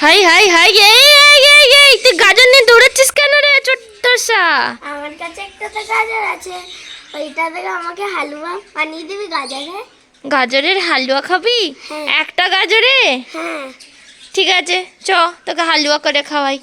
High high high এই এই এই এই তুই গাজর নিয়ে দৌড়াচ্ছিস কেন রে ছোট্টসা আমার কাছে একটা তো গাজর আছে। ওইটা থেকে আমাকে হালুয়া বানিয়ে দিবি গাজরে। গাজরের হালুয়া খাবি? হ্যাঁ। একটা গাজরে? হ্যাঁ। ঠিক আছে চ তোকে হালুয়া করে খাওয়াই।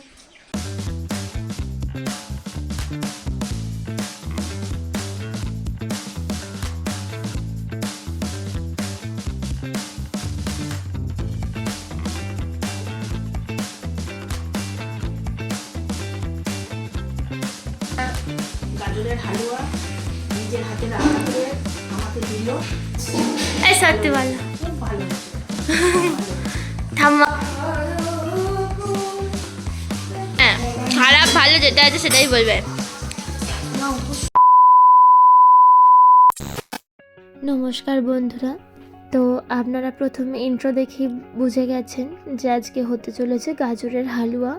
গাজরের হালুয়া নিজের হাতে রান্না করে আমাকে দিল। এই সত্যি ভালো খুব ভালো থাম্মা হ্যাঁ খারাপ ভালো যেটা আছে সেটাই বলবে। নমস্কার বন্ধুরা। তো আপনারা প্রথমে ইন্ট্রো দেখে বুঝে গেছেন যে আজকে হতে চলেছে গাজরের হালুয়া।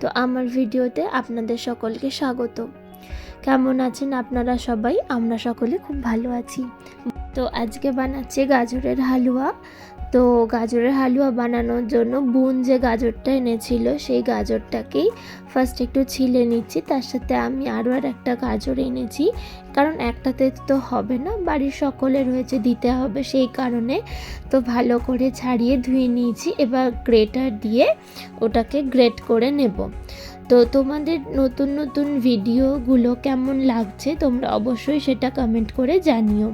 তো আমার ভিডিওতে আপনাদের সকলকে স্বাগত কেমন আছেন আপনারা সবাই? আমরা সকলে খুব ভালো আছি। তো আজকে বানাচ্ছে গাজরের হালুয়া। তো গাজরের হালুয়া বানানোর জন্য বোন যে গাজরটা এনেছিল, সেই গাজরটাকেই ফার্স্ট একটু ছিলে নিচ্ছি। তার সাথে আমি আরও আর একটা গাজর এনেছি। কারণ একটাতে তো হবে না, বাড়ির সকলে রয়েছে, দিতে হবে সেই কারণে। তো ভালো করে ছাড়িয়ে ধুয়ে নিয়েছি, এবার গ্রেটার দিয়ে ওটাকে গ্রেট করে নেব। তো তোমাদের নতুন নতুন ভিডিওগুলো কেমন লাগছে তোমরা অবশ্যই সেটা কমেন্ট করে জানিও।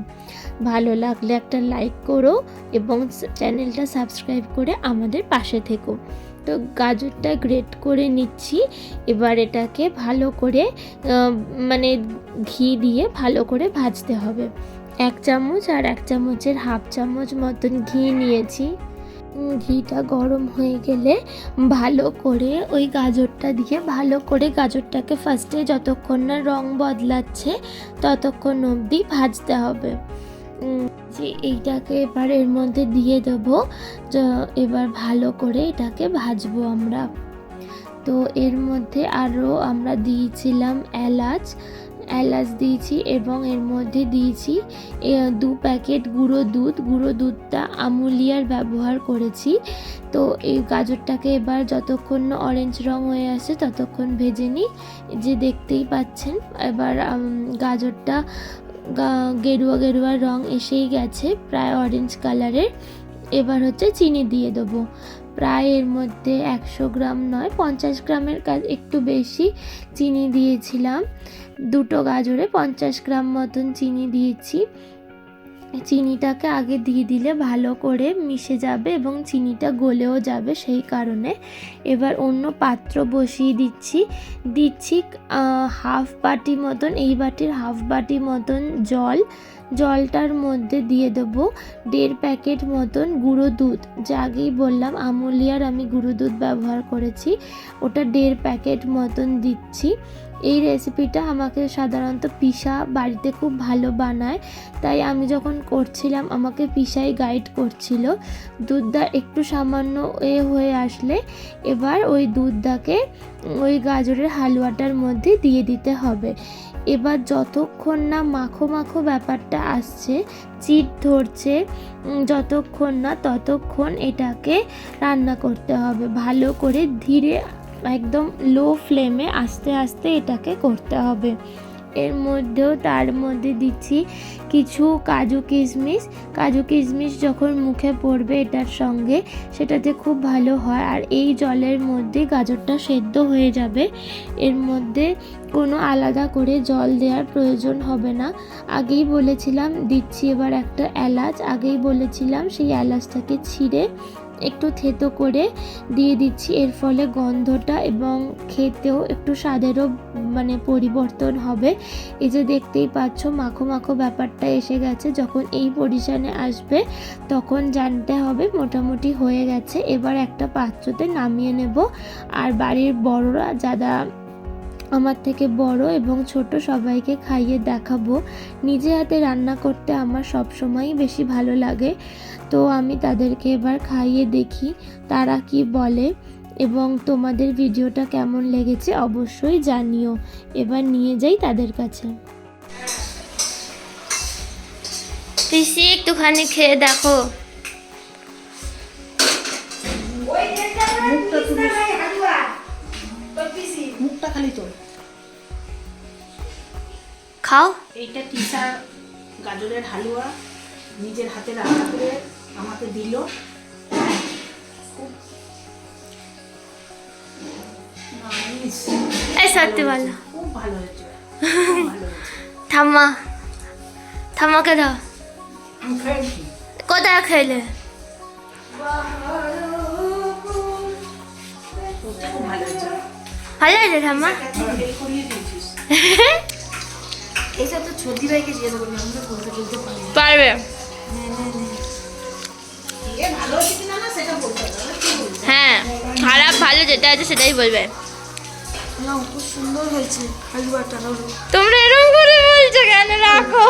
ভালো লাগলে একটা লাইক করো এবং চ্যানেলটা সাবস্ক্রাইব করে আমাদের পাশে থেকো। তো গাজরটা গ্রেট করে নিচ্ছি। এবার এটাকে ভালো করে মানে ঘি দিয়ে ভালো করে ভাজতে হবে। এক চামচ আর এক চামচের হাফ চামচ মতন ঘি নিয়েছি। ঘিটা গরম হয়ে গেলে ভালো করে ওই গাজরটা দিয়ে ভালো করে গাজরটাকে ফার্স্টে যতক্ষণ না রং বদলাচ্ছে, ততক্ষণ অবধি ভাজতে হবে। যে এইটাকে এবার এর মধ্যে দিয়ে দেবো। এবার ভালো করে এটাকে ভাজবো আমরা। তো এর মধ্যে আরও আমরা দিয়েছিলাম এলাচ। এলাচ দিয়েছি এবং এর মধ্যে দিয়েছি দু প্যাকেট গুঁড়ো দুধ। গুঁড়ো দুধটা আমুলিয়ার ব্যবহার করেছি। তো এই গাজরটাকে এবার যতক্ষণ অরেঞ্জ রং হয়ে আসে ততক্ষণ ভেজে নিই। যে দেখতেই পাচ্ছেন, এবার গাজরটা গেরুয়া গেরুয়া রং এসেই গেছে, প্রায় অরেঞ্জ কালারের এবার হচ্ছে চিনি দিয়ে দেবো। প্রায় এর মধ্যে একশো গ্রাম নয়, পঞ্চাশ গ্রামের কাজ একটু বেশি চিনি দিয়েছিলাম। দুটো গাজরে পঞ্চাশ গ্রাম মতন চিনি দিয়েছি। চিনিটাকে আগে দিয়ে দিলে ভালো করে মিশে যাবে এবং চিনিটা গলেও যাবে সেই কারণে। এবার অন্য পাত্র বসিয়ে দিচ্ছি। দিচ্ছি হাফ বাটি মতন, এই বাটির হাফ বাটি মতন জল। জলটার মধ্যে দিয়ে দেবো দেড় প্যাকেট মতন গুঁড়ো দুধ। যা আগেই বললাম, আমুলিয়ার আমি গুঁড়ো দুধ ব্যবহার করেছি। ওটা দেড় প্যাকেট মতন দিচ্ছি। এই রেসিপিটা আমাকে সাধারণত পিসা বাড়িতে খুব ভালো বানায়। তাই আমি যখন করছিলাম, আমাকে পিসাই গাইড করছিল। দুধটা একটু সামান্য এ হয়ে আসলে এবার ওই দুধটাকে ওই গাজরের হালুয়াটার মধ্যে দিয়ে দিতে হবে। এবার যতক্ষণ না মাখো মাখো ব্যাপারটা আসছে, চিট ধরছে যতক্ষণ না ততক্ষণ এটাকে রান্না করতে হবে। ভালো করে ধীরে একদম লো ফ্লেমে আস্তে আস্তে এটাকে করতে হবে। এর মধ্যেও তার মধ্যে দিচ্ছি কিছু কাজু কিশমিশ। কাজু কিশমিশ যখন মুখে পড়বে এটার সঙ্গে, সেটাতে খুব ভালো হয়। আর এই জলের মধ্যে গাজরটা সেদ্ধ হয়ে যাবে। এর মধ্যে কোনো আলাদা করে জল দেওয়ার প্রয়োজন হবে না। আগেই বলেছিলাম, দিচ্ছি এবার একটা এলাচ। আগেই বলেছিলাম, সেই এলাচটাকে ছিঁড়ে একটু থেতো করে দিয়ে দিচ্ছি। এর ফলে গন্ধটা এবং খেতেও একটু স্বাদেরও মানে পরিবর্তন হবে। এই যে দেখতেই পাচ্ছ, মাখো মাখো ব্যাপারটা এসে গেছে। যখন এই পরিশানে আসবে, তখন জানতে হবে মোটামুটি হয়ে গেছে। এবার একটা পাত্রতে নামিয়ে নেব। আর বাড়ির বড়রা যারা আমার থেকে বড় এবং ছোট সবাইকে খাইয়ে দেখাবো। নিজে হাতে রান্না করতে আমার সব সময়ই বেশি ভালো লাগে। তো আমি তাদেরকে এবার খাইয়ে দেখি তারা কি বলে এবং তোমাদের ভিডিওটা কেমন লেগেছে অবশ্যই জানিও। এবার নিয়ে যাই তাদের কাছে। পিসি একটুখানি খেয়ে দেখো। মুখটা খালি তোল। খাও। এইটা টিসা গাজরের হালুয়া নিজের হাতে রান্না করে আমাকে দিল। এই সত্যি ভালো খুব ভালো হয়েছে। ঠাম্মা ঠাম্মাকে দাও। কোথায় খেলে? পারবে ভালো না, কি বলব? হ্যাঁ খারাপ ভালো যেটা আছে সেটাই বলবে তোমরা এরকম করে বলছো কেন রাখো